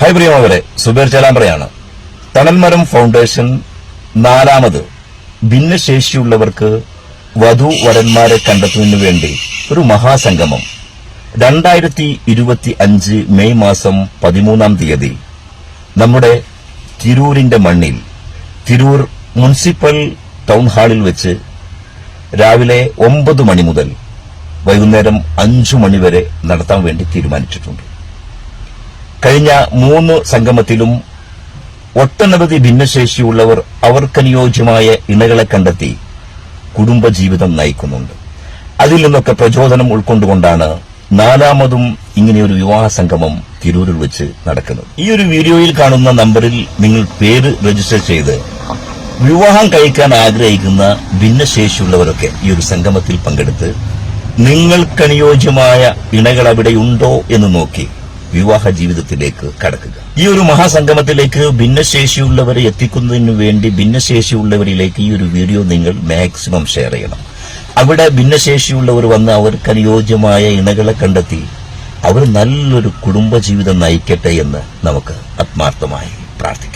Hi പ്രിയമവരെ സുബേർ ചേലാമ്പ്രയാണ്. തണൽമരം ഫൗണ്ടേഷൻ നാലാമത് ഭിന്നശേഷിയുള്ളവർക്ക് വധു വരന്മാരെ കണ്ടെത്തുന്നതിനു വേണ്ടി ഒരു മഹാസംഗമം. രണ്ടായിരത്തി ഇരുപത്തി അഞ്ച് മെയ് മാസം പതിമൂന്നാം തീയതി നമ്മുടെ തിരൂരിന്റെ മണ്ണിൽ തിരൂർ മുനിസിപ്പൽ ടൗൺ ഹാളിൽ വെച്ച് രാവിലെ ഒമ്പത് മണി മുതൽ വൈകുന്നേരം അഞ്ചു മണിവരെ നടത്താൻ വേണ്ടി തീരുമാനിച്ചിട്ടുണ്ട്. കഴിഞ്ഞ മൂന്ന് സംഗമത്തിലും ഒട്ടനവധി ഭിന്നശേഷിയുള്ളവർ അവർക്കനുയോജ്യമായ ഇണകളെ കണ്ടെത്തി കുടുംബജീവിതം നയിക്കുന്നുണ്ട്. അതിൽ നിന്നൊക്കെ പ്രചോദനം ഉൾക്കൊണ്ടുകൊണ്ടാണ് നാലാമതും ഇങ്ങനെയൊരു വിവാഹ സംഗമം തിരൂരിൽ വെച്ച് നടക്കുന്നത്. ഈ ഒരു വീഡിയോയിൽ കാണുന്ന നമ്പറിൽ നിങ്ങൾ പേര് രജിസ്റ്റർ ചെയ്ത് വിവാഹം കഴിക്കാൻ ആഗ്രഹിക്കുന്ന ഭിന്നശേഷിയുള്ളവരൊക്കെ ഈ ഒരു സംഗമത്തിൽ പങ്കെടുത്ത് നിങ്ങൾക്കനുയോജ്യമായ ഇണകൾ അവിടെയുണ്ടോ എന്ന് നോക്കി വിവാഹ ജീവിതത്തിലേക്ക് കടക്കുക. ഈ ഒരു മഹാസംഗമത്തിലേക്ക് ഭിന്നശേഷിയുള്ളവരെ എത്തിക്കുന്നതിന് വേണ്ടി ഭിന്നശേഷിയുള്ളവരിലേക്ക് ഈ ഒരു വീഡിയോ നിങ്ങൾ മാക്സിമം ഷെയർ ചെയ്യണം. അവിടെ ഭിന്നശേഷിയുള്ളവർ വന്ന് അവർക്ക് അനുയോജ്യമായ ഇണകളെ കണ്ടെത്തി അവർ നല്ലൊരു കുടുംബജീവിതം നയിക്കട്ടെ എന്ന് നമുക്ക് ആത്മാർത്ഥമായി പ്രാർത്ഥിക്കാം.